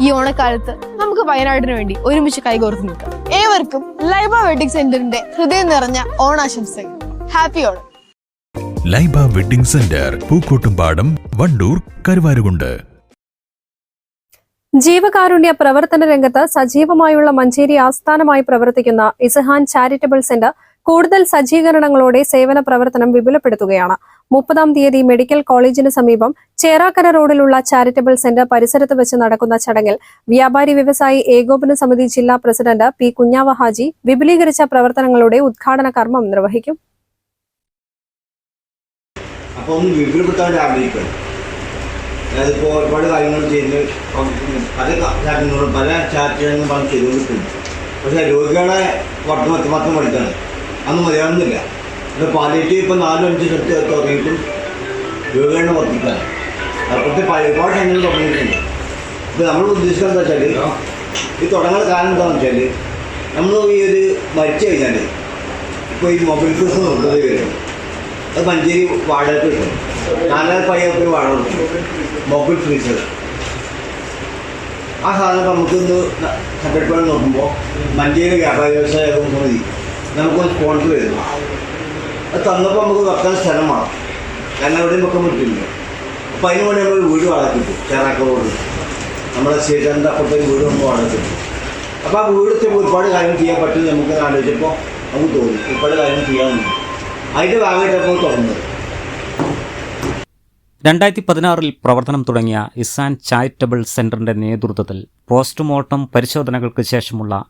ഈ ഓണക്കാലത്ത് നമുക്ക് വയനാടിന് വേണ്ടി ഒരുമിച്ച് കൈകോർത്ത് നിൽക്കാം. ഏവർക്കും ലൈബ വെഡിങ് സെന്ററിന്റെ ഹൃദയം നിറഞ്ഞ ഓണാശംസകൾ. Happy Onam. Laiba wedding centre Pookkottumpadam Wandoor Karuvarakundu. ജീവകാരുണ്യ പ്രവർത്തന രംഗത്ത് സജീവമായുള്ള മഞ്ചേരി ആസ്ഥാനമായി പ്രവർത്തിക്കുന്ന ഇസഹാൻ ചാരിറ്റബിൾ സെന്റർ കൂടുതൽ സജ്ജീകരണങ്ങളോടെ സേവന പ്രവർത്തനം വിപുലപ്പെടുത്തുകയാണ്. മുപ്പതാം തീയതി മെഡിക്കൽ കോളേജിന് സമീപം ചേറാക്കര റോഡിലുള്ള ചാരിറ്റബിൾ സെന്റർ പരിസരത്ത് വെച്ച് നടക്കുന്ന ചടങ്ങിൽ വ്യാപാരി വ്യവസായി ഏകോപന സമിതി ജില്ലാ പ്രസിഡന്റ് പി കുഞ്ഞാവ ഹാജി വിപുലീകരിച്ച പ്രവർത്തനങ്ങളുടെ ഉദ്ഘാടന കർമ്മം നിർവഹിക്കും. ഒന്ന് വിപുലപ്പെടുത്താൻ ആഗ്രഹിക്കണം അതായതിപ്പോൾ ഒരുപാട് കാര്യങ്ങൾ ചെയ്യുന്ന. പല കാര്യങ്ങളും പല ചാറ്റുകളും ചെയ്തുകൊണ്ടിരിക്കുന്നു പക്ഷേ രോഗികളെ മൊത്തം പഠിക്കാണ് അന്ന് മലയാളമെന്നില്ല ഇത് പാലിയേറ്റീവ് ഇപ്പം നാലും അഞ്ച് സ്ഥലത്ത് തുടങ്ങിയിട്ടും രോഗികളെ വർദ്ധിക്കാൻ അപ്പോഴത്തെ ഒരുപാട് സംഘങ്ങൾ തുടങ്ങിയിട്ടുണ്ട്. ഇപ്പം നമ്മൾ ഉദ്ദേശിക്കുന്നത് എന്താ വെച്ചാൽ ഈ തുടങ്ങുന്ന കാരണം എന്താണെന്ന് വെച്ചാൽ നമ്മൾ ഈ ഒരു മരിച്ചു കഴിഞ്ഞാൽ ഇപ്പോൾ ഈ മൊബൈൽ ഫോൺസ് നോക്കുന്നത് വരും അത് മഞ്ചേരി വാടക കിട്ടും. നാലായിരം പയ്യൊക്കെ വാടക കിട്ടും മൊബൈൽ ഫ്രീസർ ആ സാധനം നമുക്കിന്ന് നമുക്കൊന്ന് സെപ്പറേറ്റ് നോക്കുമ്പോൾ മഞ്ചേരി വ്യാപാര വ്യവസായ ഏകോപന നമുക്കൊന്ന് സ്പോൺസർ ചെയ്തു അത് തന്നപ്പോൾ നമുക്ക് വെക്കാൻ സ്ഥലം വേണം. കാരണം എവിടെയും വെക്കാൻ പറ്റില്ല. അപ്പോൾ അതിന് വേണ്ടി നമ്മൾ വീട് വാടകയ്ക്ക് ചേറാക്ക റോഡ് നമ്മുടെ സ്റ്റേഷന്റെ അപ്പുറത്തെ വീട് നമുക്ക് വാടകയ്ക്ക് അപ്പോൾ ആ വീട് എത്തിയപ്പോൾ ഒരുപാട് കാര്യം ചെയ്യാൻ പറ്റും നമുക്ക് ആലോചിച്ചപ്പോൾ നമുക്ക് തോന്നി. ഒരുപാട് കാര്യം ചെയ്യാമെന്ന് അതിന്റെ ഭാഗമായിട്ടപ്പോൾ തുടങ്ങുന്നത്. രണ്ടായിരത്തി പതിനാറിൽ പ്രവർത്തനം തുടങ്ങിയ ഇസാൻ ചാരിറ്റബിൾ സെന്ററിന്റെ നേതൃത്വത്തിൽ പോസ്റ്റ്മോർട്ടം പരിശോധനകൾക്ക് ശേഷമുള്ള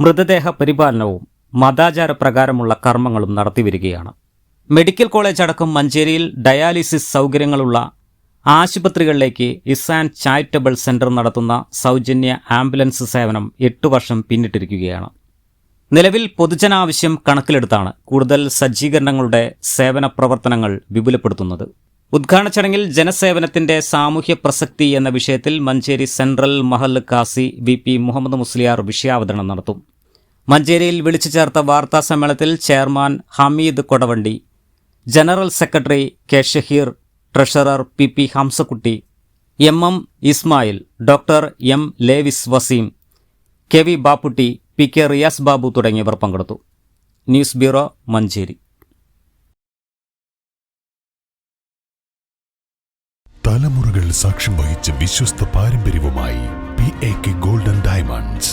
മൃതദേഹ പരിപാലനവും മതാചാര പ്രകാരമുള്ള കർമ്മങ്ങളും നടത്തിവരികയാണ്. മെഡിക്കൽ കോളേജ് അടക്കം മഞ്ചേരിയിൽ ഡയാലിസിസ് സൗകര്യങ്ങളുള്ള ആശുപത്രികളിലേക്ക് ഇസാൻ ചാരിറ്റബിൾ സെന്റർ നടത്തുന്ന സൗജന്യ ആംബുലൻസ് സേവനം എട്ടു വർഷം പിന്നിട്ടിരിക്കുകയാണ്. നിലവിൽ പൊതുജനാവശ്യം കണക്കിലെടുത്താണ് കൂടുതൽ സജ്ജീകരണങ്ങളുടെ സേവന പ്രവർത്തനങ്ങൾ വിപുലപ്പെടുത്തുന്നത്. ഉദ്ഘാടന ചടങ്ങിൽ ജനസേവനത്തിന്റെ സാമൂഹ്യ പ്രസക്തി എന്ന വിഷയത്തിൽ Manjeri central Mahal Kasi V P Muhammad Musliyar വിഷയാവതരണം നടത്തും. മഞ്ചേരിയിൽ വിളിച്ചു ചേർത്ത വാർത്താ സമ്മേളനത്തിൽ chairman Hameed Kodavandi general secretary K Shaheer treasurer P P Hamsakutty M M Ismail doctor M Lewis Waseem K V Bapputty P K Riyas Babu തുടങ്ങിയവർ പങ്കെടുത്തു. News bureau Manjeri. തലമുറകൾ സാക്ഷ്യം വഹിച്ച വിശ്വസ്ത പാരമ്പര്യവുമായി P A K golden diamonds.